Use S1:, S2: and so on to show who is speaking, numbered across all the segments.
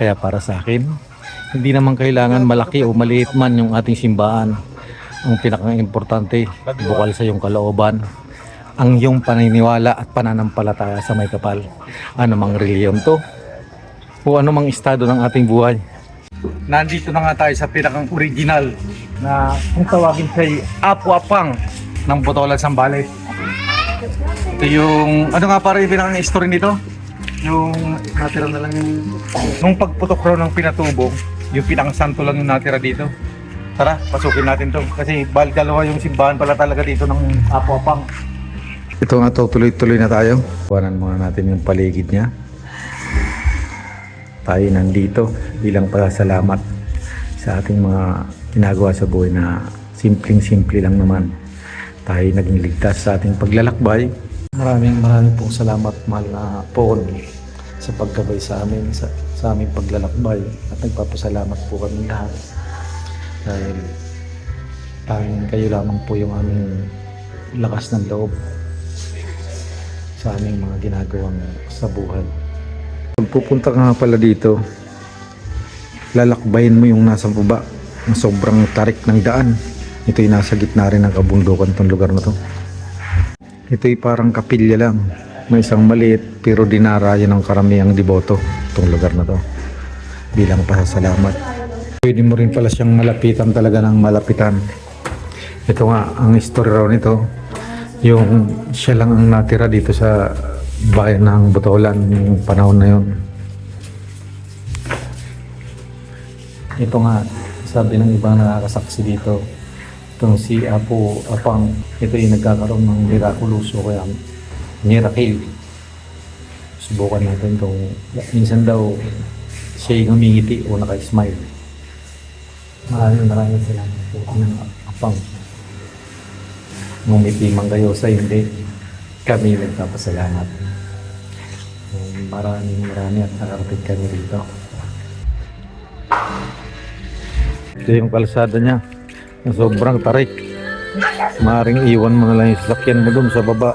S1: Kaya para sa akin, hindi naman kailangan malaki o maliit man yung ating simbahan. Ang pinaka-importante, bukal sa iyong kalooban, ang iyong paniniwala at pananampalataya sa may kapal. Ano mang reliyon to, o ano mang estado ng ating buhay. Nandito na nga tayo sa pinakang original na kung tawagin siya Apuapang ng Botolan Sambales. Ito yung, ano nga para yung pinakang history nito? Yung natira na lang yung, nung pagputok raw ng pinatubong, yung pinakang santo lang yung natira dito. Tara, pasukin natin to. Kasi bal dalawa yung simbahan pala talaga dito ng Apuapang. Ito nga to, tuloy-tuloy na tayo. Kuhanan muna natin yung paligid niya. Tayo nandito bilang pasalamat sa ating mga ginagawa sa buhay na simpleng-simple lang naman. Tayo naging ligtas sa ating paglalakbay. Maraming maraming pong salamat mahal na Paul sa paggabay sa amin sa, sa aming paglalakbay at nagpapasalamat po kami lahat dahil tanging kayo lamang po yung aming lakas ng loob sa aming mga ginagawang sa buhay. Pupunta ka nga pala dito, lalakbayin mo yung nasa baba, ang sobrang tarik ng daan. Ito'y nasa gitna rin ng kabundukan tong lugar na to. Ito'y parang kapilya lang. May isang maliit pero dinarayo ng karamihang deboto tong lugar na to. Bilang pasasalamat. Pwede mo rin pala siyang malapitan talaga ng malapitan. Ito nga, ang history raw nito, yung siya lang ang natira dito sa bayan ng Botolan yung panahon na yon. Ito nga, sabi ng ibang nakakasaksi dito, itong si Apo Apang, ito yung nagkakaroon ng miraculoso kaya miracle. Subukan natin itong, minsan daw siya yung humingiti o naka-smile. Maraming maraming salamat po ng Apang. Ngumiti man kayo sa hindi, kami nagpapasalamat. Maraming maraming at nakarating kami dito. Ito yung kalsada niya. Sobrang tarik. Maring iwan mo na lang yung sasakyan mo dun sa baba.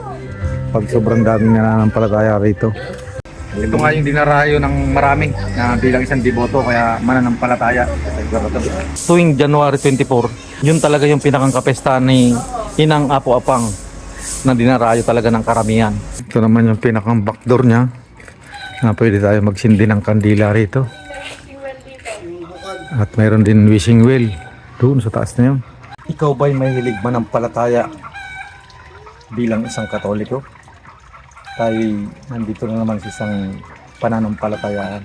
S1: Pag sobrang daming nananampalataya rito. Ito nga yung dinarayo ng marami na bilang isang deboto kaya mananampalataya. Tuwing January 24, yun talaga yung pinakang kapestahan ni Inang Apo Apang na dinarayo talaga ng karamihan. Ito naman yung pinakang backdoor niya na pwede tayo magsindi ng kandila rito. At mayroon din wishing well doon sa taas na yun. Ikaw ba'y mahilig manampalataya bilang isang katoliko? Tayo nandito na naman sa isang pananampalatayaan.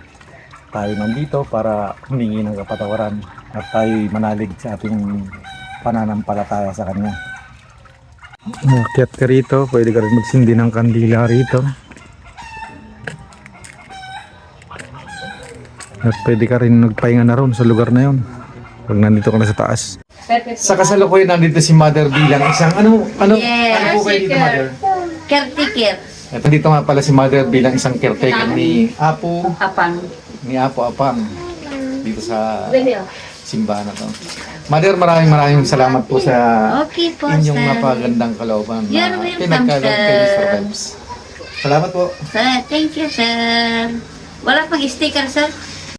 S1: Tayo nandito para humingi ng kapatawaran at tayo manalig sa ating pananampalataya sa Kanya. Umakyat ka rito, pwede ka rin magsindi ng kandila rito. At pwede ka rin magpahinga na ron sa lugar na yon. Pag nandito ka na sa taas. Sa kasalukuyan nandito si Mother bilang isang ano ano
S2: Yes.
S1: ano po kayo dito Mother?
S2: Caretaker.
S1: At nandito nga pala si Mother bilang isang caretaker ni Apo
S2: Apang.
S1: ni Apo Apang dito sa
S2: Benyo.
S1: simbahan na to. Mother, maraming maraming salamat po sa
S2: Okay po,
S1: inyong
S2: sir.
S1: napagandang kalooban
S2: You're
S1: na
S2: welcome,
S1: kay
S2: sir.
S1: Mr. Vibes. Salamat po.
S2: Sir, thank you, sir. Wala pang sticker, sir.